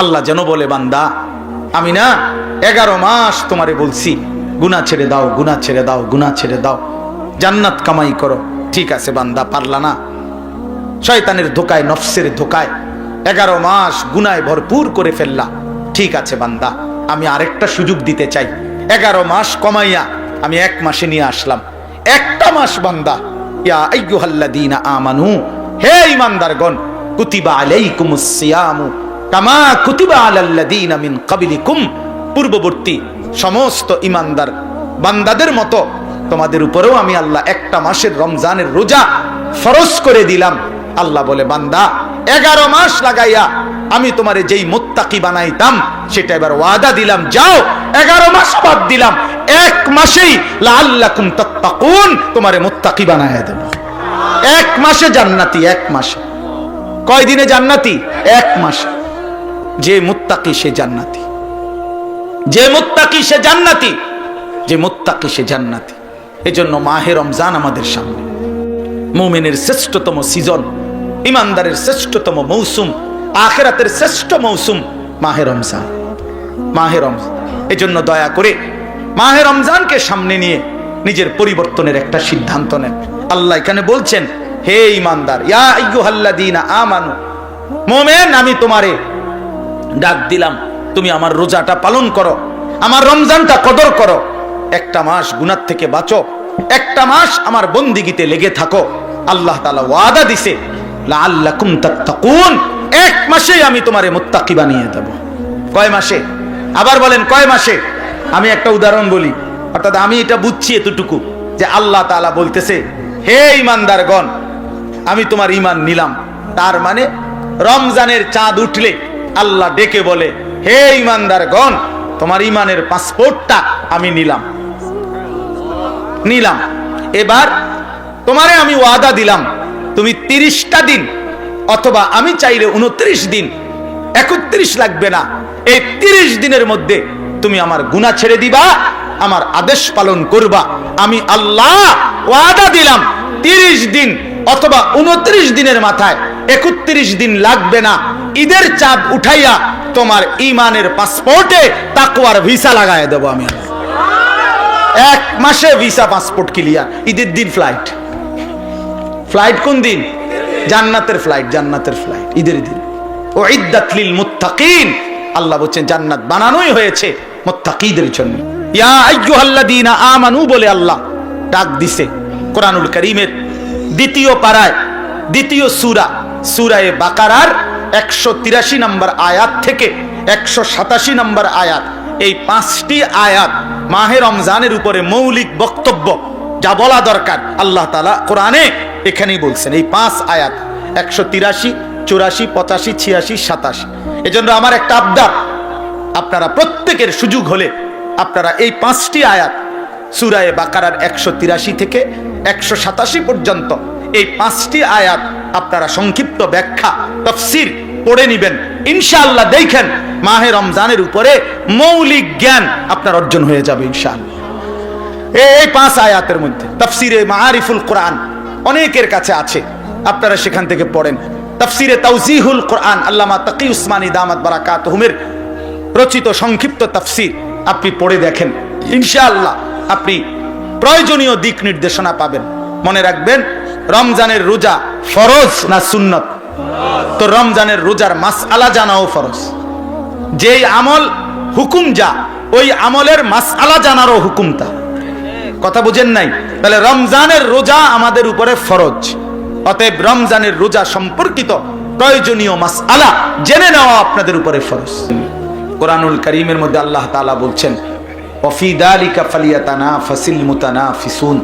আল্লাহ যেন বলে, বান্দা, আমি না এগারো মাস তোমারে বলছি গুনা ছেড়ে দাও গুনা ছেড়ে দাও গুনা ছেড়ে দাও। জান্নাত কামাই করো। ঠিক আছে, বান্দা, পারলা না। শয়তানের ধোকায়, নফসের ধোকায় এগারো মাস গুনায় ভরপুর করে ফেললা। ঠিক আছে, বান্দা, আমি আরেকটা সুযোগ দিতে চাই। এগারো মাস কমাইয়া আমি এক মাসে নিয়ে আসলাম। একটা মাস, বান্দা, ইয়া আমানু, হে ঈমানদারগণ কুতিবা আলাইকুমুস সিয়ামু কামা কুতিবা আলাল্লাযীনা মিন ক্বাবলিকুম পূর্ববর্তী সমস্ত ঈমানদার বান্দাদের মতো তোমাদের উপরেও আমি আল্লাহ একটা মাসের রমজানের রোজা ফরজ করে দিলাম। আল্লাহ বলে, বান্দা, এগারো মাস লাগাইয়া আমি তোমারে যেই মোত্তাকি বানাইতাম, সেটা এবার ওয়াদা দিলাম, যাও, এগারো মাস বাদ দিলাম, এক মাসেই লাল্লাকুম তাত্তাকুন, তোমারে মোত্তাকি বানাইয়া দেব। এক মাসে জান্নাতি, এক মাসে। কয় দিনে জান্নাতি? এক মাসে। যে মুত্তাকি সে জান্নাতি। যে মুত্তাকি সে জান্নাতি, যে মুত্তাকি সে জান্নাতি। এজন্য মাহে রমজান আমাদের সামনে। মুমিনের শ্রেষ্ঠতম সিজন, ইমানদারের শ্রেষ্ঠতম মৌসুম, আখেরাতের শ্রেষ্ঠ মৌসুম মাহে রমজান। মাহে রমজান। এজন্য দয়া করে মাহে রমজানকে সামনে নিয়ে নিজের পরিবর্তনের একটা সিদ্ধান্ত নেন। আল্লাহ এখানে বলছেন, হে ইমানদার, ইয়া আইয়ুহাল্লাযীনা আমানু, মোমেন, আমি তোমারে ডাক দিলাম, তুমি আমার রোজাটা পালন করো, আমার রমজানটা কদর করো। একটা মাস গুনার থেকে বাঁচো, একটা মাস আমার বন্দিগিতে লেগে থাকো। আল্লাহ তালা ওয়াদা দিছে এক মাসেই আমি তোমারে মুত্তাকি বানিয়ে দেব। কয় মাসে? আবার বলেন, কয় মাসে? আমি একটা উদাহরণ বলি, অর্থাৎ আমি এটা বুঝছি এতটুকু, যে আল্লাহ তাআলা বলতেছে, হে ইমানদারগণ আমি তোমার ইমান নিলাম। তার মানে রমজানের চাঁদ উঠলে আল্লাহ ডেকে বলে, হে ইমানদার গণ তোমার ইমানের পাসপোর্টটা আমি নিলাম। নিলাম। এবার তোমারে আমি ওয়াদা দিলাম, তুমি তিরিশটা দিন অথবা আমি চাইলে উনত্রিশ দিন, একত্রিশ লাগবে না। এই তিরিশ দিনের মধ্যে তুমি আমার গুণা ছেড়ে দিবা, আমার আদেশ পালন করবা। আমি আল্লাহ ওয়াদা দিলাম, তিরিশ দিন অথবা উনত্রিশ দিনের মাথায় একত্রিশ দিন লাগবে না। ঈদের চাঁদ উঠাইয়া তোমার ইমানের পাসপোর্টে তাকুয়ার ভিসা লাগাই দেবো আমি। এক মাসে ভিসা পাসপোর্ট ক্লিয়ার। ঈদের দিন ফ্লাইট। ফ্লাইট কোন দিন? জান্নাতের ফ্লাইট জান্নাতের ফ্লাইট, ঈদের দিন। ও ইদ্দাতলিল মুত্তাকিন। আল্লাহ বলছেন, জান্নাত বানানোই হয়েছে মুত্তাকিদের জন্য। ইয়া আইয়ুহাল্লাযীনা আমানু বলে আল্লাহ, ডাক দিছে কোরআনুল কারীমের দ্বিতীয় পাড়ায়, দ্বিতীয় সুরা, সূরায়ে বাকারার একশো তিরাশি নম্বর আয়াত থেকে একশো সাতাশি নম্বর আয়াত। এই পাঁচটি আয়াত মাহে রমজানের উপরে মৌলিক বক্তব্য, যা বলা দরকার। আল্লাহ তালা কোরআনে এখানেই বলছেন, এই পাঁচ আয়াত, একশো তিরাশি, চুরাশি, পঁচাশি, ছিয়াশি, সাতাশি। এজন্য আমার একটা আবদার, আপনারা প্রত্যেকের সুযোগ হলে আপনারা এই পাঁচটি আয়াত, সুরায়ে বাকারার একশো তিরাশি থেকে একশো সাতাশি পর্যন্ত এই পাঁচটি আয়াত আপনারা সংক্ষিপ্ত ব্যাখ্যা, তফসির পড়ে নিবেন। ইনশাআল্লাহ দেখেন মাহে রমজানের উপরে মৌলিক জ্ঞান আপনার অর্জন হয়ে যাবে ইনশাআল্লাহ। এই পাঁচ আয়াতের মধ্যে, তাফসিরে মাআরিফুল কোরআন অনেকের কাছে আছে, আপনারা সেখান থেকে পড়েন। তফসিরে তাওজিহুল কোরআন, আল্লামা তাকি উসমানী দামাত বারাকাত হুমের রচিত সংক্ষিপ্ত তাফসির আপনি পড়ে দেখেন। ইনশাআল্লাহ আপনি প্রয়োজনীয় দিক নির্দেশনা পাবেন। মনে রাখবেন, রমজানের রোজা ফরজ না সুন্নত? তো রমজানের রোজার মাস আলা জানাও ফরজ। যেই আমল হুকুম যা, ওই আমলের মাস আলা জানারও হুকুম তা। কথা বুঝেন নাই? তাহলে রমজানের রোজা আমাদের উপরে ফরজ। অতএব রমজানের রোজা সম্পর্কিত প্রয়োজনীয় মাস আলা জেনে নেওয়া আপনাদের উপরে ফরজ। কোরআনুল করিমের মধ্যে আল্লাহ তাআলা বলছেন অফিদালিকা ফালিয়াতানা ফাসিল মুতানা ফিসুন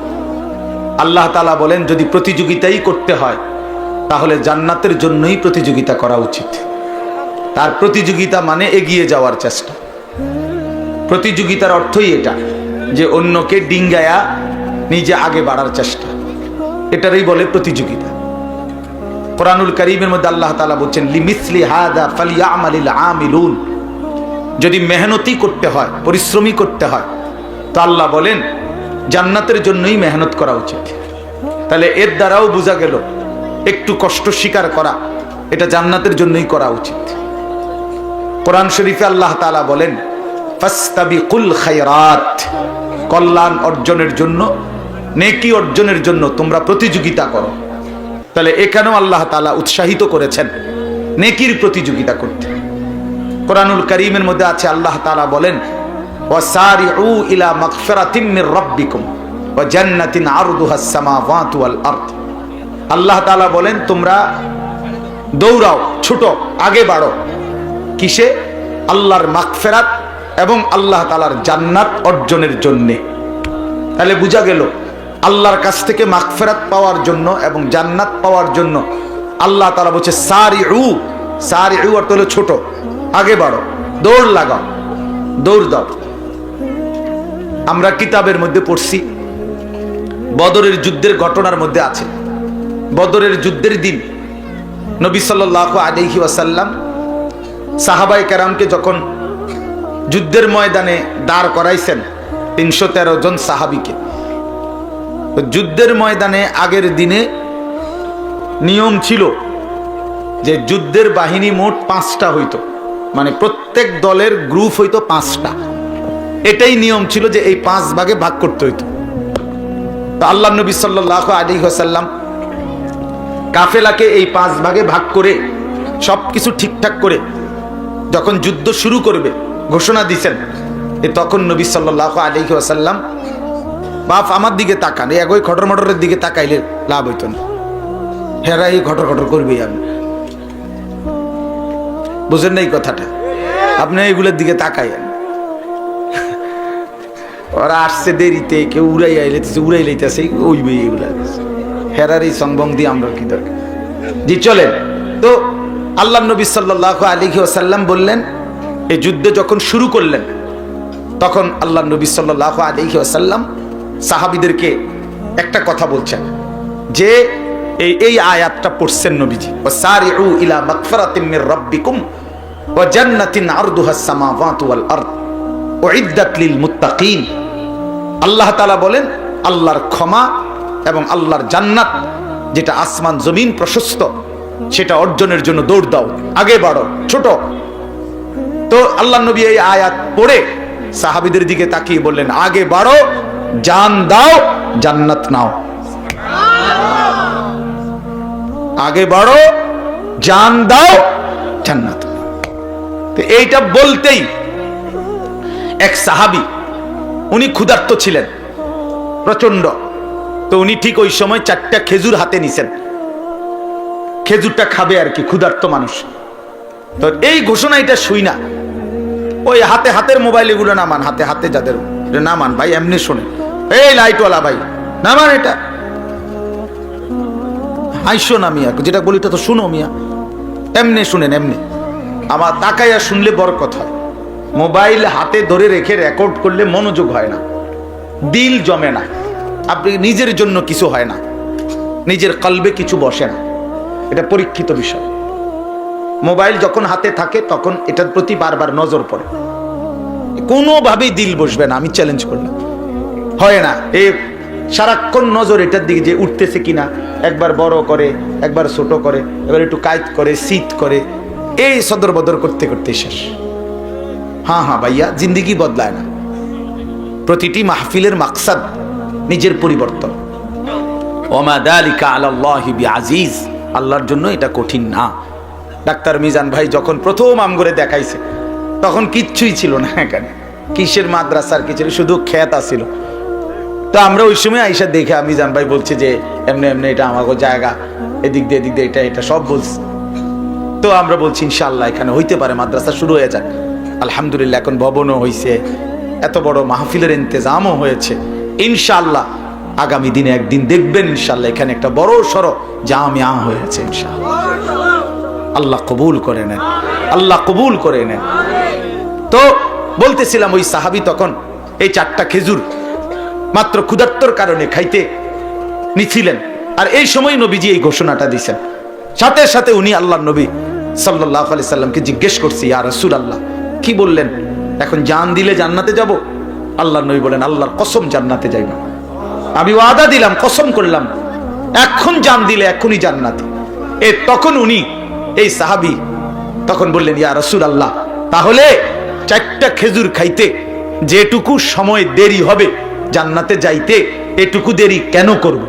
আল্লাহ তাআলা বলেন, যদি প্রতিযোগিতাই করতে হয়, তাহলে জান্নাতের জন্যই প্রতিযোগিতা করা উচিত। তার প্রতিযোগিতা মানে এগিয়ে যাওয়ার চেষ্টা। প্রতিযোগিতার অর্থই এটা, যে অন্যকে ডিঙ্গায়া নিজে আগে বাড়ার চেষ্টা। এটারই বলে প্রতিযোগিতা। কোরআনুল করিমের মধ্যে আল্লাহ তাআলা বলছেন, লিমিসলি হাদা ফালিয়ামালিল আমিলুন। যদি মেহনতি করতে হয়, পরিশ্রমী করতে হয়, তো আল্লাহ বলেন, জান্নাতের জন্যই মেহনত করা উচিত। তাহলে এর দ্বারাও বোঝা গেল, একটু কষ্ট স্বীকার করা, এটা জান্নাতের জন্যই করা উচিত। কোরআন শরীফে আল্লাহ তাআলা বলেন কল্যাণ অর্জনের জন্য, নেকি অর্জনের জন্য তোমরা প্রতিযোগিতা করো। তাহলে এখানেও আল্লাহ তালা উৎসাহিত করেছেন, নেকির প্রতিযোগিতা করতে। কোরআনুল করিমের মধ্যে আছে, আল্লাহ তালা বলেন, ওয়াসারিউ ইলা মাগফিরাতিম মির রাব্বিকুম ওয়া জান্নাতিন আল্লাহ তাআলা বলেন, তোমরা দৌড়াও, ছোট, আগে বাড়ো। কিসে? আল্লাহর মাকফেরাত এবং আল্লাহ তালার জান্নাত অর্জনের জন্য। তাহলে বোঝা গেল, আল্লাহর কাছ থেকে মাকফেরাত পাওয়ার জন্য এবং জান্নাত পাওয়ার জন্য আল্লাহ তালা বলছে সারি উ সারি সারিউ অর্থ হলো ছোট। আগে বাড়ো। দৌড় লাগাও। দৌড় দাও। আমরা কিতাবের মধ্যে পড়ছি। বদরের যুদ্ধের ঘটনার মধ্যে আছে। বদরের যুদ্ধের দিন নবী সাল্লাহ আলহি ওয়াসাল্লাম সাহাবাই কেরামকে যখন যুদ্ধের ময়দানে দাঁড় করাইছেন তিনশো তেরো জন সাহাবিকে। যুদ্ধের ময়দানে আগের দিনে নিয়ম ছিল যে যুদ্ধের বাহিনী মোট পাঁচটা হইতো। মানে প্রত্যেক দলের গ্রুপ হইতো পাঁচটা। এটাই নিয়ম ছিল যে এই পাঁচ ভাগে ভাগ করতে হইতো। আল্লাহ নবী সাল্লাহ আলী হাসাল্লাম কাফেলাকে এই পাঁচ ভাগে ভাগ করে সব কিছু ঠিকঠাক করে যখন যুদ্ধ শুরু করবে, ঘোষণা দিছেন এ তখন নবী সাল্লাহ আলী আসাল্লাম বাপ আমার দিকে তাকান, এই একই খটর মটরের দিকে তাকাইলে লাভ হইতো না। হেরা এই ঘটর ঘটর করবেই আমি। বুঝেন না এই কথাটা? আপনি এইগুলোর দিকে তাকাইয়েন। ওরা আসছে দেরিতে, কেউ উড়াই আইলেতেছে, উড়াই লাইতেছে, ওই বই এগুলা। হেরার এই সংবং দিয়ে আমরা কি দরকার? জি, চলেন। তো আল্লাহ নবী সাল্লাহ আলী ওসাল্লাম বললেন এই যুদ্ধ যখন শুরু করলেন, তখন আল্লাহ নবী সাল্লাহ আলী ওসাল্লাম সাহাবিদেরকে একটা কথা বলছেন, যে এই এই আয়াতটা পড়ছেন নবীজি। ও সারিউ ইলা মাগফিরাতিম মির রাব্বিকুম ওয়া জান্নাতিন আরদুহাস সামাওয়াতু ওয়াল আরদ উইদ্দাত লিল মুত্তাকিন। আল্লাহ তাআলা বলেন, আল্লাহর ক্ষমা এবং আল্লাহর জান্নাত, যেটা আসমান, জমিন প্রশস্ত, সেটা অর্জনের জন্য দৌড় দাও, আগে বাড়ো, ছোট। তো আল্লাহ নবী এই আয়াত পড়ে সাহাবিদের দিকে তাকিয়ে বললেন, আগে বাড়ো, জান দাও, জান্নাত নাও। আগে বাড়ো, জান দাও, জান্নাত। তো এইটা বলতেই এক সাহাবি, উনি ক্ষুধার্ত ছিলেন প্রচণ্ড তো উনি ঠিক ওই সময় চারটা খেজুর হাতে নিছেন। খেজুরটা খাবে আর কি, ক্ষুধার্ত মানুষ। তো এই ঘোষণা এটা শুই না। ওই হাতে হাতের মোবাইল এগুলো নামান, হাতে হাতে যাদের নামান, ভাই, এমনি শোনে এই লাইটওয়ালা ভাই, নামান এটা। হাইশো না মিয়া, যেটা বলি তো শুনো মিয়া। এমনি শুনেন, এমনি। আমার তাকাইয়া শুনলে বড় কথা। মোবাইল হাতে ধরে রেখে রেকর্ড করলে মনোযোগ হয় না। দিল জমে না। আপনি নিজের জন্য কিছু হয় না। নিজের কলবে কিছু বসে না। এটা পরীক্ষিত বিষয়। মোবাইল যখন হাতে থাকে, তখন এটার প্রতি বারবার নজর পড়ে। কোনোভাবেই দিল বসবে না, আমি চ্যালেঞ্জ করলাম। হয় না এই সারাক্ষণ নজর এটার দিকে যে উঠতেছে কিনা, একবার বড় করে, একবার ছোট করে, এবার একটু কায়ত করে, শীত করে, এই সদর বদর করতে করতে শেষ। হ্যাঁ হ্যাঁ ভাইয়া, জিন্দিগি বদলায় না। প্রতিটি মাহফিলের মাকসাদ নিজের পরিবর্তন। আজিজ আল্লাহর জন্য এটা কঠিন না। ডাক্তার মিজান ভাই যখন প্রথম আমগরে দেখাইছে, তখন কিচ্ছুই ছিল না এখানে। কিসের মাদ্রাসার কিছু শুধু খ্যাত আসিল তো আমরা ওই সময় আইসা দেখে মিজান ভাই বলছি যে এমনি এমনি এটা আমাকে জায়গা, এদিক দিয়ে এদিক দিয়ে এটা এটা সব বলছে। তো আমরা বলছি ইনশাল্লাহ এখানে হইতে পারে, মাদ্রাসা শুরু হয়ে যাক। আলহামদুলিল্লাহ, এখন ভবনও হয়েছে এত বড় মাহফিলের ইন্তজামও হয়েছে। ইনশাল্লাহ আগামী দিনে একদিন দেখবেন ইনশাল্লাহ এখানে একটা বড় সড়ো জামিয়া হয়েছে ইনশাল্লাহ আল্লাহ কবুল করে নেন, আল্লাহ কবুল করে নেন। তো বলতেছিলাম, ওই সাহাবি তখন, এই চারটা খেজুর মাত্র ক্ষুধার্তর কারণে খাইতে নিছিলেন। আর এই সময় নবীজি এই ঘোষণাটা দিছেন। সাথে সাথে উনি আল্লাহ নবী সাল্লাহ আলি সাল্লামকে জিজ্ঞেস করছি আর রসুল আল্লাহ কি বললেন? এখন জান দিলে জান্নাতে যাব? আল্লাহ নবী বলেন, আল্লাহর কসম জান্নাতে যাইব আমি ওয়াদা দিলাম, কসম করলাম, এখন জান দিলে এখনই জান্নাতে। এ তখন উনি, এই সাহাবি তখন বললেন, ইয়া রসুল আল্লাহ তাহলে চারটা খেজুর খাইতে যেটুকু সময় দেরি হবে জান্নাতে যাইতে এটুকু দেরি কেন করব?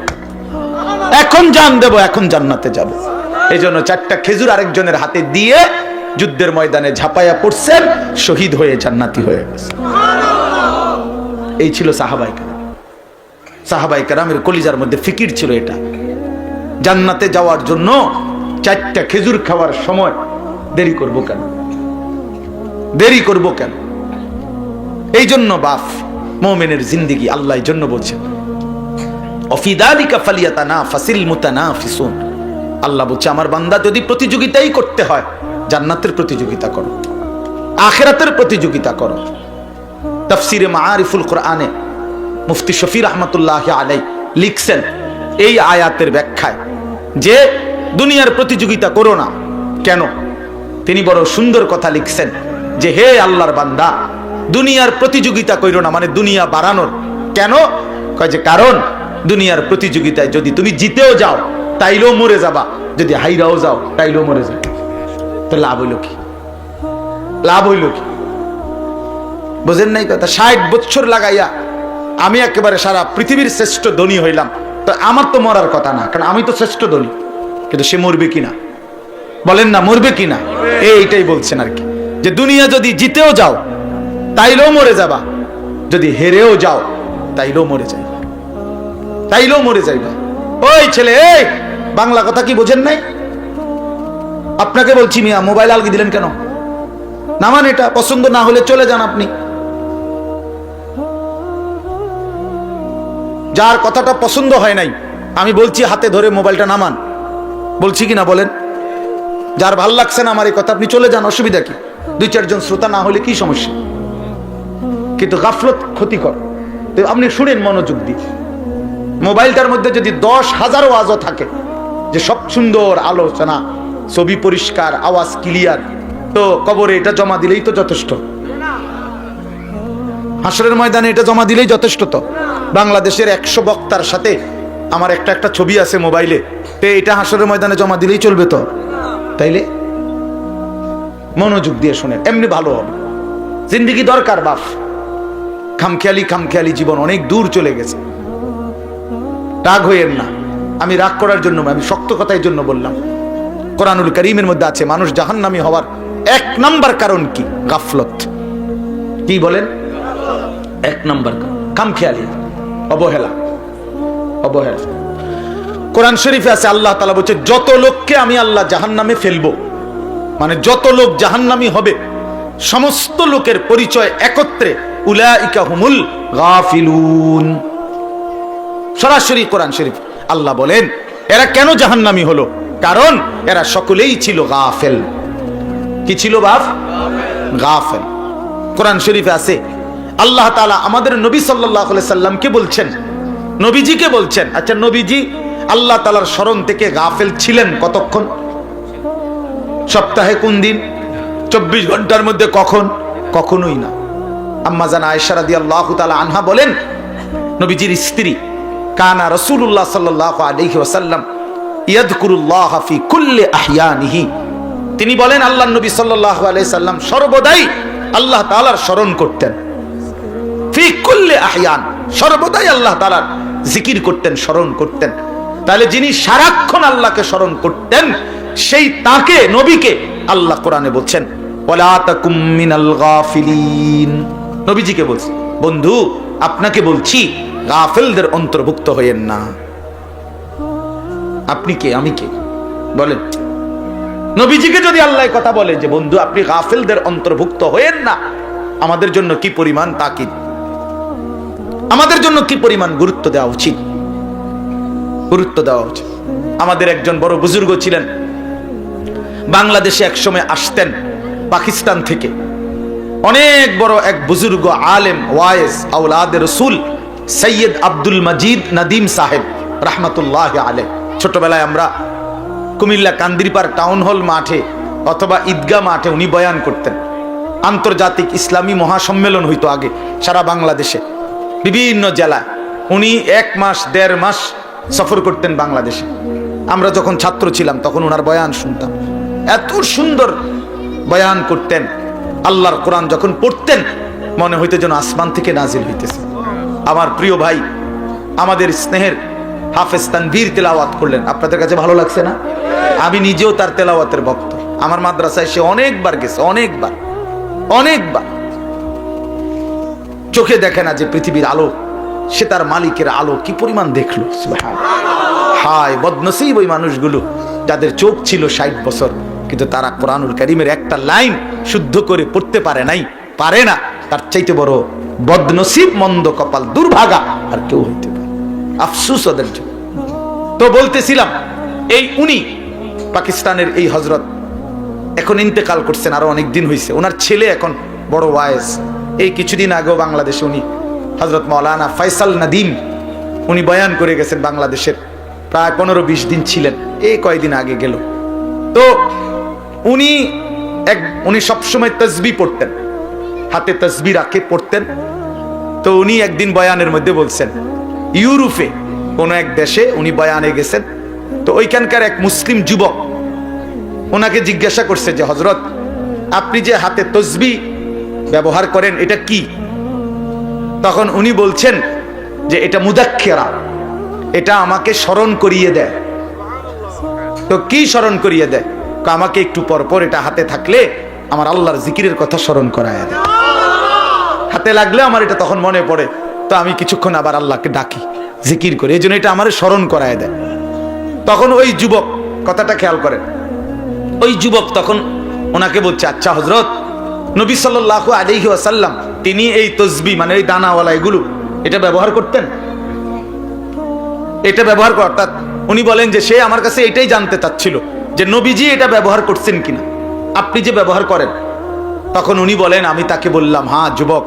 এখন জান দেব, এখন জান্নাতে যাব। এই জন্য চারটা খেজুর আরেকজনের হাতে দিয়ে যুদ্ধের ময়দানে ঝাঁপাইয়া পড়ছেন, শহীদ হয়ে জান্নাতি হয়ে গেছে। এই ছিল সাহাবাইকা সাহাবাই কারামের কলিজার মধ্যে ফিকির ছিল এটা। জান্নাতে যাওয়ার জন্য চারটা খেজুর খাওয়ার সময় দেরি করব কেন? দেরি করব কেন? এই জন্য বাফ মোমেনের জিন্দিগি আল্লাহ জন্য বলছেন অফিদালিকা ফালিয়াতা না ফাসিল মুতানা ফিসুন আল্লাহ বলছে, আমার বান্দা যদি প্রতিযোগিতাই করতে হয়, জান্নাতের প্রতিযোগিতা করো, আখেরাতের প্রতিযোগিতা করো। তফসিরে মাআরিফুল কোরআনে মুফতি শফির রহমতুল্লাহ আলাই লিখছেন এই আয়াতের ব্যাখ্যায় যে, দুনিয়ার প্রতিযোগিতা করো না। কেন? তিনি বড় সুন্দর কথা লিখছেন যে, হে আল্লাহর বান্দা দুনিয়ার প্রতিযোগিতা করো না মানে দুনিয়া বাড়ানোর। কেন? কয় যে, কারণ দুনিয়ার প্রতিযোগিতায় যদি তুমি জিতেও যাও, তাইলেও মরে যাবা। যদি হাইরাও যাও, তাইলেও মরে যাবে। তো লাভ হইল কি? লাভ হইল কি? বোঝেন নাই কথা? ষাট বছর লাগাইয়া আমি একেবারে সারা পৃথিবীর শ্রেষ্ঠ ধনী হইলাম। তো আমার তো মরার কথা না, কারণ আমি তো শ্রেষ্ঠ ধনী। কিন্তু সে মরবে কিনা? বলেন না, মরবে কিনা? এইটাই বলছেন আর কি। যে দুনিয়া যদি জিতেও যাও তাইলেও মরে যাবা। যদি হেরেও যাও, তাইলেও মরে যাইবা। তাইলেও মরে যাইবা। ওই ছেলে, এই, বাংলা কথা কি বোঝেন নাই? আপনাকে বলছি মিয়া, মোবাইল আলগি দিলেন কেন? নামান এটা, পছন্দ না হলে চলে যান আপনি। যার কথাটা পছন্দ হয় নাই, আমি বলছি হাতে ধরে মোবাইলটা নামান। বলছি কি না বলেন? যার ভালো লাগছে না আমার এই কথা, আপনি চলে যান, অসুবিধা কি? দুই চারজন শ্রোতা না হলে কি সমস্যা? কিন্তু গাফলত ক্ষতিকর। তো আপনি শুনেন মনোযোগ দিয়ে। মোবাইলটার মধ্যে যদি দশ হাজারও আজও থাকে, যে সব সুন্দর আলোচনা, ছবি পরিষ্কার, আওয়াজ ক্লিয়ার, তো কবরে এটা জমা দিলেই তো যথেষ্ট। হাসরের ময়দানে এটা জমা দিলেই যথেষ্ট তো। বাংলাদেশের একশো বক্তার সাথে আমার একটা একটা ছবি আছে মোবাইলে, তো এটা হাসরের ময়দানে জমা দিলেই চলবে তো। তাইলে? মনোযোগ দিয়ে শুনেন, এমনি ভালো হবে। জিন্দিগি দরকার বাপ খামখেয়ালি খামখেয়ালি জীবন অনেক দূর চলে গেছে। রাগ হইয়েন না। আমি রাগ করার জন্য আমি শক্ত কথার জন্য বললাম। কোরআনুল করিমের মধ্যে আছে মানুষ জাহান্নামী হওয়ার এক নাম্বার কারণ কি? গাফলত। কি বলেন? এক নাম্বার খামখেয়ালি। অবহেলা। অবহেলা। কোরআন শরীফে আছে আল্লাহ তালা বলছে যত লোককে আমি আল্লাহ জাহান্নামে ফেলব মানে যত লোক জাহান্নামী হবে সমস্ত লোকের পরিচয় একত্রে সরাসরি কোরআন শরীফ আল্লাহ বলেন, এরা কেন জাহান্নামী হলো? কারণ এরা সকলেই ছিল গাফেল। কি ছিল বাপ গাফেল। কোরআন শরীফে আছে, আল্লাহ তাআলা আমাদের নবী আলাইহি সাল্লামকে বলছেন, নবীজিকে বলছেন আচ্ছা নবীজি, আল্লাহ তালার স্মরণ থেকে গাফেল ছিলেন কতক্ষণ? সপ্তাহে কোন দিন? চব্বিশ ঘণ্টার মধ্যে কখন? কখনোই না। আম্মা জানা আয়েশা রাদিয়াল্লাহু তাআলা আনহা বলেন, নবীজির স্ত্রী কানা রাসূলুল্লাহ সাল্লাল্লাহু আলাইহি ওয়াসাল্লাম ইয়াদকুরুল্লাহ ফি কুল্লি আহইয়ানিহি তিনি বলেন আল্লাহ নবী আলাইহি সাল্লাম সর্বদাই আল্লাহ তালার স্মরণ করতেন। ফি কুল্লি আহয়ান, সর্বদাই আল্লাহ তালার জিকির করতেন, স্মরণ করতেন। তাহলে যিনি সারাক্ষণ আল্লাহকে স্মরণ করতেন, সেই তাকে, নবীকে আল্লাহ কোরআনে বলছেন, ওয়ালা তাকুম মিনাল গাফিলিন। নবীজিকে বলছি, বন্ধু, আপনাকে বলছি, গাফেলদের অন্তর্ভুক্ত হয়েন না। আপনি কে? আমি কে? বলেন। নবীজিকে যদি আল্লাহ কথা বলে যে, বন্ধু, আপনি গাফেলদের অন্তর্ভুক্ত হয়েন না, আমাদের জন্য কি পরিমাণ তাকিদ? আমাদের জন্য কি পরিমাণ গুরুত্ব দেওয়া উচিত? গুরুত্ব দেওয়া উচিত। আমাদের একজন বড় বুজুর্গ ছিলেন। বাংলাদেশে একসময় আসতেন পাকিস্তান থেকে। অনেক বড় এক বুজুর্গ আলেম ওয়ায়েজ আউলাদ রসুল, সৈয়দ আব্দুল মজিদ নাদিম সাহেব, রাহমাতুল্লাহ আলে ছোটবেলায় আমরা কুমিল্লা কান্দিরপাড় টাউন হল মাঠে অথবা ঈদগা মাঠে উনি বয়ান করতেন। আন্তর্জাতিক ইসলামী মহাসম্মেলন হইতো আগে সারা বাংলাদেশে। বিভিন্ন জেলায় উনি এক মাস, দেড় মাস সফর করতেন বাংলাদেশে। আমরা যখন ছাত্র ছিলাম তখন ওনার বয়ান শুনতাম। এত সুন্দর বয়ান করতেন। আল্লাহর কোরআন যখন পড়তেন, মনে হইতে যেন আসমান থেকে নাজিল হইতেছে। আমার প্রিয় ভাই, আমাদের স্নেহের হাফেজ তানভীর তেলাওয়াত করলেন। আপনাদের কাছে ভালো লাগছে না? আমি নিজেও তার তেলাওয়াতের ভক্ত। আমার মাদ্রাসায় সে অনেকবার গেছে, অনেকবার অনেকবার। চোখে দেখে না যে পৃথিবীর আলো, সে তার মালিকের আলো কি পরিমাণ দেখল? হায়, বদনসিব ওই মানুষগুলো, যাদের চোখ ছিল ষাট বছর। কিন্তু তারা কোরআনুল করিমের একটা লাইন শুদ্ধ করে পড়তে পারে নাই, পারে না। তার চাইতে বড় বদনসিব মন্দ কপাল দুর্ভাগা আর কেউ হইতে পারে আফসুস ওদের তো বলতেছিলাম, এই উনি পাকিস্তানের এই হজরত এখন ইন্তেকাল করছেন, আরও অনেক দিন হয়েছে ওনার ছেলে এখন বড় ওয়াইস এই কিছুদিন আগেও বাংলাদেশে উনি হজরত মৌলানা ফয়সাল নাদিম, উনি বয়ান করে গেছেন বাংলাদেশের। প্রায় পনেরো বিশ দিন ছিলেন। এই কয়দিন আগে গেল। তো উনি এক উনি সবসময় তসবি পড়তেন। হাতে তসবি রাখে পড়তেন। তো উনি একদিন বয়ানের মধ্যে বলছেন, ইউরোপে কোনো এক দেশে উনি বয়ানে গেছেন। তো ওইখানকার এক মুসলিম যুবক ওনাকে জিজ্ঞাসা করছে যে হজরত আপনি যে হাতে তসবি ব্যবহার করেন, এটা কি? তখন উনি বলছেন যে, এটা মুদাক্ষেরা এটা আমাকে স্মরণ করিয়ে দেয়। তো কি স্মরণ করিয়ে দেয়? আমাকে একটু পর পর এটা হাতে থাকলে আমার আল্লাহর জিকিরের কথা স্মরণ করায় দেয়। হাতে লাগলে আমার এটা তখন মনে পড়ে। তো আমি কিছুক্ষণ আবার আল্লাহকে ডাকি, জিকির করি। এই জন্য এটা আমার স্মরণ করায় দেয়। তখন ওই যুবক, কথাটা খেয়াল করেন, ওই যুবক তখন ওনাকে বলছে আচ্ছা হজরত নবী সাল্লাহ আলিহি আসাল্লাম তিনি এই তসবি মানে এই দানাওয়ালা এগুলো, এটা ব্যবহার করতেন? এটা ব্যবহার কর, অর্থাৎ উনি বলেন যে সে আমার কাছে এটাই জানতে চাচ্ছিল। যে নবীজি এটা ব্যবহার করছেন কিনা? আপনি যে ব্যবহার করেন, তখন উনি বলেন, আমি তাকে বললাম হ্যাঁ যুবক,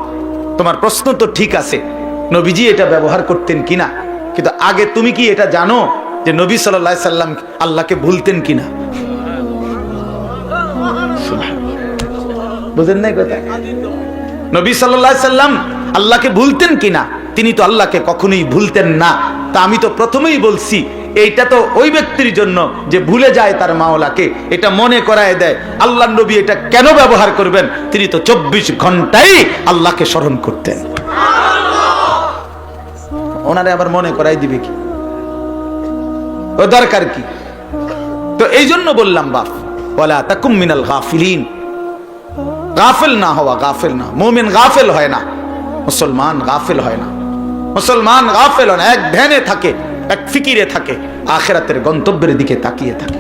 তোমার প্রশ্ন তো ঠিক আছে। নবীজি এটা ব্যবহার করতেন কিনা? কিন্তু আগে তুমি কি এটা জানো যে নবী সাল্লাহ সাল্লাম আল্লাহকে ভুলতেন কিনা? বুঝেন নাই কথা? নবী সাল্লাম আল্লাহকে ভুলতেন কিনা? তিনি তো আল্লাহকে কখনোই ভুলতেন না। তা আমি তো প্রথমেই বলছি এইটা তো ওই ব্যক্তির জন্য যে ভুলে যায় তার মাওলাকে, এটা মনে করায় দেয়। আল্লাহ নবী এটা কেন ব্যবহার করবেন? তিনি তো চব্বিশ ঘন্টাই আল্লাহকে স্মরণ করতেন। ওনারে আবার মনে করাই দিবে কি? ও দরকার কি? তো এই জন্য বললাম, বাপ বলা তাকুম মিনাল গাফিলিন। গাফেল না হওয়া গাফেল না। মোমেন গাফেল হয় না। মুসলমান গাফেল হয় না। মুসলমান গাফেল হয় না। এক ধ্যানে থাকে। এক ফিকিরে থাকে, আখেরাতের গন্তব্যের দিকে তাকিয়ে থাকে।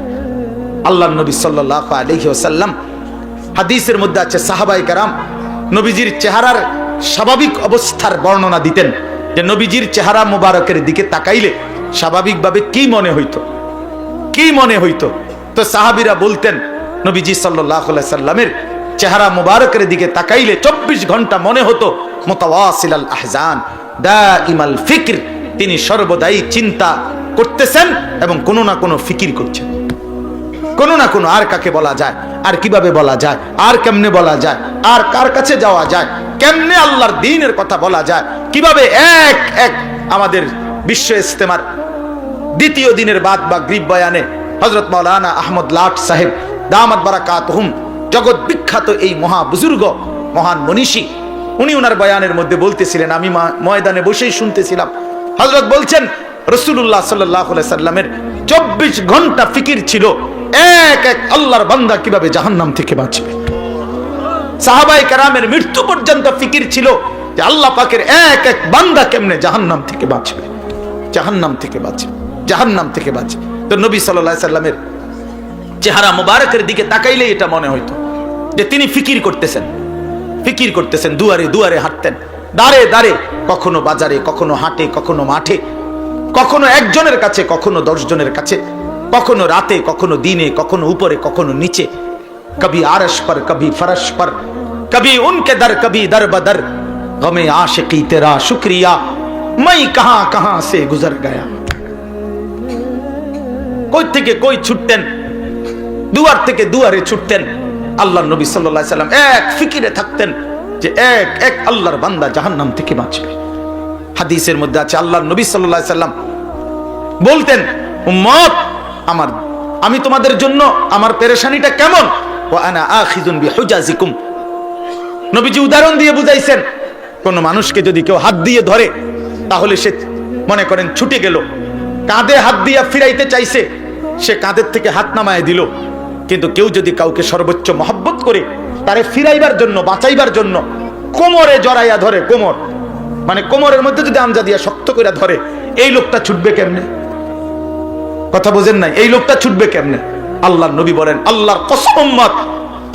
আল্লাহ নবী সাল্লাহ আলহি ওসাল্লাম হাদিসের মধ্যে আছে সাহাবাই কারাম নবীজির চেহারার স্বাভাবিক অবস্থার বর্ণনা দিতেন যে নবীজির চেহারা মুবারকের দিকে তাকাইলে স্বাভাবিকভাবে কি মনে হইতো? কি মনে হইতো? তো সাহাবিরা বলতেন, নবীজি সাল্লাহ সাল্লামের চেহারা মুবারকের দিকে তাকাইলে চব্বিশ ঘণ্টা মনে হতো মোতাওয়াসিল আল আহজান দা ইমাল ফিক্র তিনি সর্বদাই চিন্তা করতেছেন এবং কোনো না কোনো ফিকির করছেন। কোনো না কোনো আর কাকে বলা যায়, আর কীভাবে বলা যায়, আর কেমনে বলা যায়, আর কার কাছে যাওয়া যায়, কেমনে আল্লাহর দিনের কথা বলা যায়, কীভাবে এক এক আমাদের বিশ্ব ইস্তেমার দ্বিতীয় দিনের বাদ বা গ্রীব বয়ানে হজরত মৌলানা আহমদ লাট সাহেব, দামাত বারাকাত হুম জগৎ বিখ্যাত এই মহা বুজুর্গ, মহান মনীষী, উনি ওনার বয়ানের মধ্যে বলতেছিলেন, আমি ময়দানে বসেই শুনতেছিলাম হজরত বলছেন রসুল্লাহ সাল্লাহ সাল্লামের চব্বিশ ঘণ্টা ফিকির ছিল। এক এক আল্লাহর বান্দা কীভাবে জাহান্নাম থেকে বাঁচবে? সাহাবাই কারামের মৃত্যু পর্যন্ত ফিকির ছিল যে আল্লাহ পাকের এক এক বান্দা কেমনে জাহান্নাম থেকে বাঁচবে? জাহান্নাম থেকে বাঁচবে জাহান্নাম থেকে বাঁচবে তো নবী সাল্লাহ সাল্লামের চেহারা মোবারকের দিকে তাকাইলে এটা মনে হইতো যে তিনি ফিকির করতেছেন। ফিকির করতেছেন, দুয়ারে দুয়ারে হাঁটতেন। দাঁড়ে দাঁড়ে। কখনো বাজারে, কখনো হাটে, কখনো মাঠে, কখনো একজনের কাছে, কখনো দশজনের কাছে, কখনো রাতে, কখনো দিনে, কখনো উপরে, কখনো নিচে। কবি আরস পর, কবি ফরস পর, কবি উনকে দর, কবি দর বদর গমে আশকি তেরা শুক্রিয়া। মই কাহা কাহা সে গুজর গয়া। কই থেকে কই ছুটতেন? দুয়ার থেকে দুয়ারে ছুটতেন। আল্লাহ নবী সাল্লাহ সাল্লাম এক ফিকিরে থাকতেন। যে এক এক আল্লাহর বান্দা জাহান্নাম থেকে বাঁচবে। হাদিসের মধ্যে আছে আল্লাহ নবী সাল্লাহ সাল্লাম বলতেন, উম্মত, আমার, আমি তোমাদের জন্য আমার পেরেশানিটা কেমন? নবীজি উদাহরণ দিয়ে বুঝাইছেন, কোন মানুষকে যদি কেউ হাত দিয়ে ধরে, তাহলে সে মনে করেন ছুটে গেল। কাঁধে হাত দিয়ে ফিরাইতে চাইছে, সে কাঁধের থেকে হাত নামায় দিল। কিন্তু কেউ যদি কাউকে সর্বোচ্চ মহব্বত করে তারে ফিরাইবার জন্য, বাঁচাইবার জন্য কোমরে জড়াইয়া ধরে, কোমর। মানে কোমরের মধ্যে যদি আমজা দিয়া শক্ত করে ধরে, এই লোকটা ছুটবে কেমনে? কথা বোঝেন নাই? এই লোকটা ছুটবে কেমনে? আল্লাহর নবী বলেন, আল্লাহর কসম, উম্মত।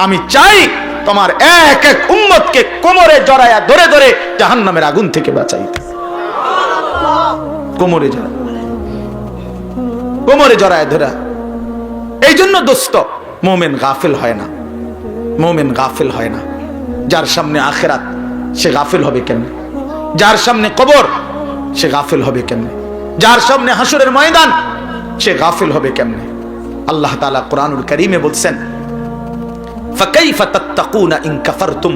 আমি চাই তোমার এক এক উম্মতকে কোমরে জড়ায়া ধরে ধরে জাহান্নামের আগুন থেকে বাঁচাইতে কোমরে কোমরে জড়ায় ধরা। এই জন্য দোস্ত, মোমেন গাফিল হয় না। মোমেন গাফিল হয় না যার সামনে আখেরাত সে গাফিল হবে কেমনে যার সামনে কবর সে গাফিল হবে কেমনে যার সামনে হাসুরের ময়দান সে গাফিল হবে কেমনে আল্লাহ তাআলা কোরআনুল কারীমে বলছেন فكيف تتقون إن كفرتم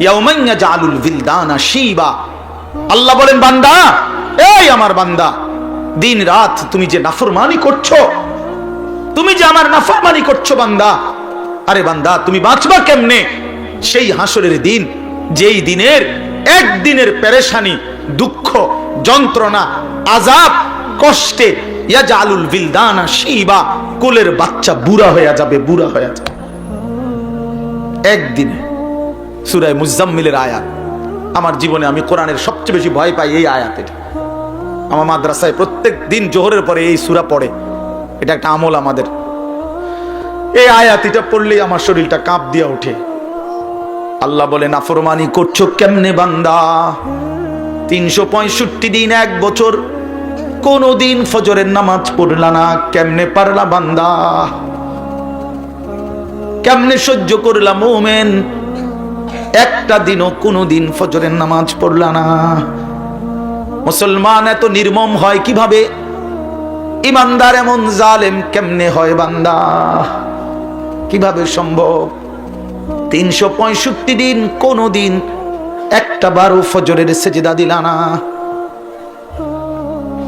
يوما يجعل الولدان شيبا আল্লাহ বলেন বান্দা এই আমার বান্দা দিন রাত তুমি যে নাফরমানি করছো তুমি যে আমার নাফরমানি করছো বান্দা আরে বান্দা, তুমি বাঁচবা কেমনে? সেই হাসরের দিন, যেই দিনের, একদিনের পেরেশানি, দুঃখ, যন্ত্রণা, আজাব, কষ্টে ইয়াজালুল বিলদানা শিবা, কোলের বাচ্চা বুড়া হয়ে যাবে, বুড়া হয়ে যাবে। একদিনে, সুরায় মুজাম্মিলের আয়াত। আমার জীবনে আমি কোরআনের সবচেয়ে বেশি ভয় পাই এই আয়াতের। আমার মাদ্রাসায় প্রত্যেক দিন জোহরের পরে এই সুরা পড়ে। এটা একটা আমল আমাদের। এই আয়াতিটা পড়লেই আমার শরীরটা কাঁপ দিয়া ওঠে। আল্লাহ বলে নাফরমানি করছ কেমনে বান্দা? তিনশো পঁয়ষট্টি দিন এক বছর কোনো দিন ফজরের নামাজ পড়লা না, কেমনে পারলা বান্দা? কেমনে সহ্য করলা মোমেন? একটা দিনও কোনো দিন ফজরের নামাজ পড়লা না। মুসলমান এত নির্মম হয় কীভাবে? ইমানদার এমন জালেম কেমনে হয় বান্দা? কিভাবে সম্ভব তিনশো পঁয়ষট্টি দিন কোনো দিন একটা বারো ফজরের সেজদা দিলা না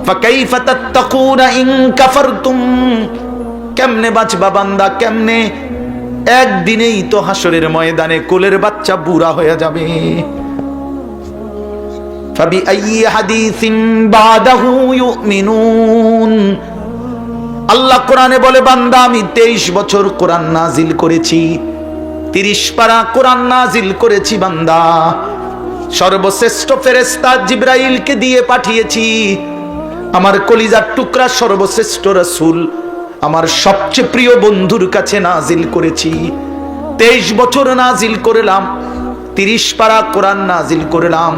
فكيف تتقون إن كفرتم কেমনে বাঁচবা বান্দা কেমনে একদিনেই তো হাসরের ময়দানে কোলের বাচ্চা বুড়া হয়ে যাবে فبأي حديث بعده يؤمنون আল্লাহ কোরআনে বলে, বান্দা, আমি তেইশ বছর কোরআন নাজিল করেছি। তিরিশ পারা কোরআন নাজিল করেছি, বান্দা। সর্বশ্রেষ্ঠ ফেরেস্তা জিব্রাইলকে দিয়ে পাঠিয়েছি। আমার কলিজার টুকরা সর্বশ্রেষ্ঠ রসুল, আমার সবচেয়ে প্রিয় বন্ধুর কাছে নাজিল করেছি। তেইশ বছর নাজিল করলাম, তিরিশ পারা কোরআন নাজিল করলাম,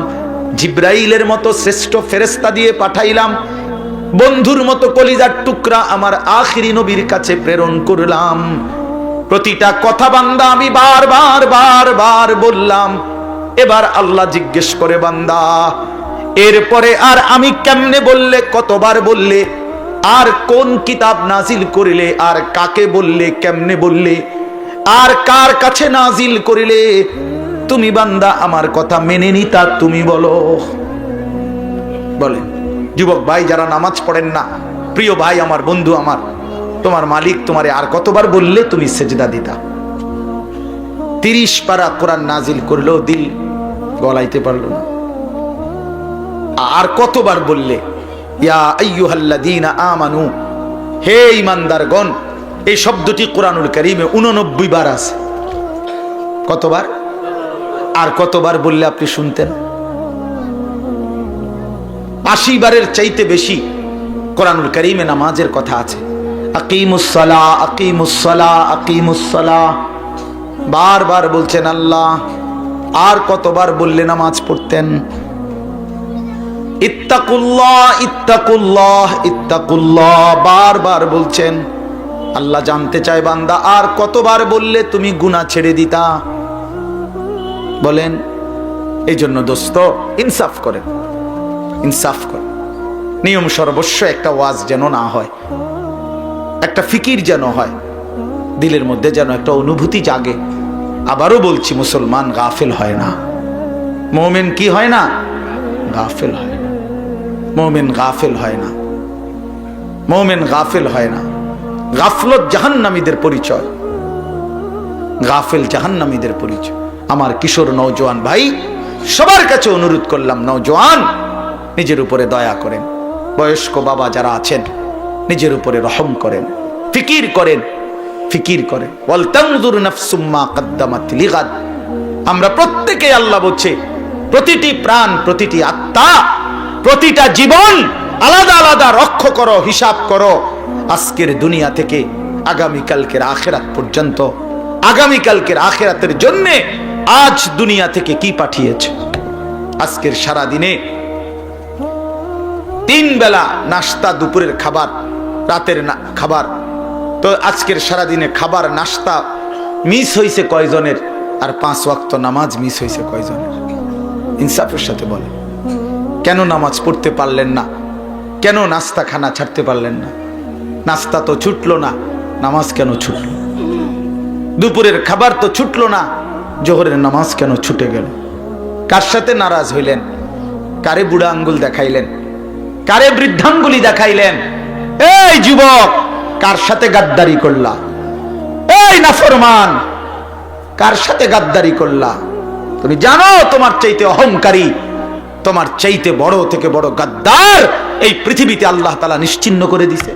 জিব্রাইলের মতো শ্রেষ্ঠ ফেরেস্তা দিয়ে পাঠাইলাম বন্ধুর মতো কলিজার টুকরা আমার আখিরি নবীর কাছে প্রেরণ করলাম। প্রতিটা কথা বান্দা আমি বারবার বারবার বললাম। এবার আল্লাহ জিজ্ঞেস করে, বান্দা, এরপরে আর আমি কেমনে বললে, কতবার বললে, আর কোন কিতাব নাজিল করিলে, আর কাকে বললে, কেমনে বললে, আর কার কাছে নাজিল করিলে, তুমি বান্দা আমার কথা মেনে নিতা, তুমি বলো। বলেন। যুবক ভাই, যারা নামাজ পড়েন না, প্রিয় ভাই আমার, বন্ধু আমার, তোমার মালিক তোমারে আর কতবার বললে তুমি সেজদা দিতা? তিরিশ পারা কোরআন নাজিল করলেও দিল গলাইতে পারল না। আর কতবার বললে, ইয়া আমানু, হে ঈমানদারগণ, এই শব্দটি কোরআনুল কারীমে 89 বার আছে। কতবার? আর কতবার বললে আপনি শুনতেন? আশি বারের চাইতে বেশি কোরআনুল কারীমে নামাজের কথা আছে। আকিমুসসালা আকিমুসসালা আকিমুসসালা বারবার বলছেন, আল্লাহ, আর কতবার বললে নামাজ পড়তেন? ইত্তাকুল্লাহ ইত্তাকুল্লাহ ইত্তাকুল্লাহ। বারবার বলছেন, আল্লাহ জানতে চায় বান্দা, আর কতবার বললে তুমি গুনাহ ছেড়ে দিতা? বলেন এই জন্য দোস্ত, ইনসাফ করেন। ইনসাফ করেন নিয়ম সর্বস্ব একটা ওয়াজ যেন না হয়, একটা ফিকির যেন হয়, দিলের মধ্যে যেন একটা অনুভূতি জাগে। আবারও বলছি, মুসলমান গাফেল হয় না। মোমেন কি হয় না? গাফেল হয় না। মোমেন গাফেল হয় না। মোমেন গাফেল হয় না। গাফলত জাহান্নামীদের পরিচয়। গাফেল জাহান্নামীদের পরিচয়। আমার কিশোর নৌজওয়ান ভাই, সবার কাছে অনুরোধ করলাম নৌজওয়ান নিজের উপরে দয়া করেন। বয়স্ক বাবা যারা আছেন, নিজের উপরে রহম করেন, ফিকির করেন ফিকির করেন। আমরা প্রত্যেকে আল্লাহ বলছে, প্রতিটি প্রাণ, প্রতিটি আত্মা, প্রতিটা জীবন আলাদা আলাদা রক্ষ করো, হিসাব করো। আজকের দুনিয়া থেকে আগামীকালকের আখেরাত পর্যন্ত, আগামীকালকের আখেরাতের জন্যে আজ দুনিয়া থেকে কি পাঠিয়েছে? আজকের সারা দিনে তিন বেলা নাস্তা দুপুরের খাবার, রাতের না- খাবার। তো আজকের সারা দিনে খাবার, নাস্তা মিস হয়েছে কয়জনের আর পাঁচ ওয়াক্ত নামাজ মিস হয়েছে কয়জনের? ইনসাফের সাথে বলে কেন নামাজ পড়তে পারলেন না? কেন নাস্তা খানা ছাড়তে পারলেন না? নাস্তা তো ছুটলো না, নামাজ কেন ছুটলো? দুপুরের খাবার তো ছুটলো না, জোহরের নামাজ কেন ছুটে গেল? কার সাথে নারাজ হইলেন? কারে বুড়া আঙ্গুল দেখাইলেন? কারে বৃদ্ধাঙ্গুলি দেখাইলেন? এই যুবক, কার সাথে গাদ্দারি করলা? এই নাফরমান, কার সাথে গাদ্দারি করলা? তুমি জানো তোমার চাইতে অহংকারী, তোমার চাইতে বড় থেকে বড় গাদ্দার এই পৃথিবীতে আল্লাহ তালা নিশ্চিন্ন করে দিছে।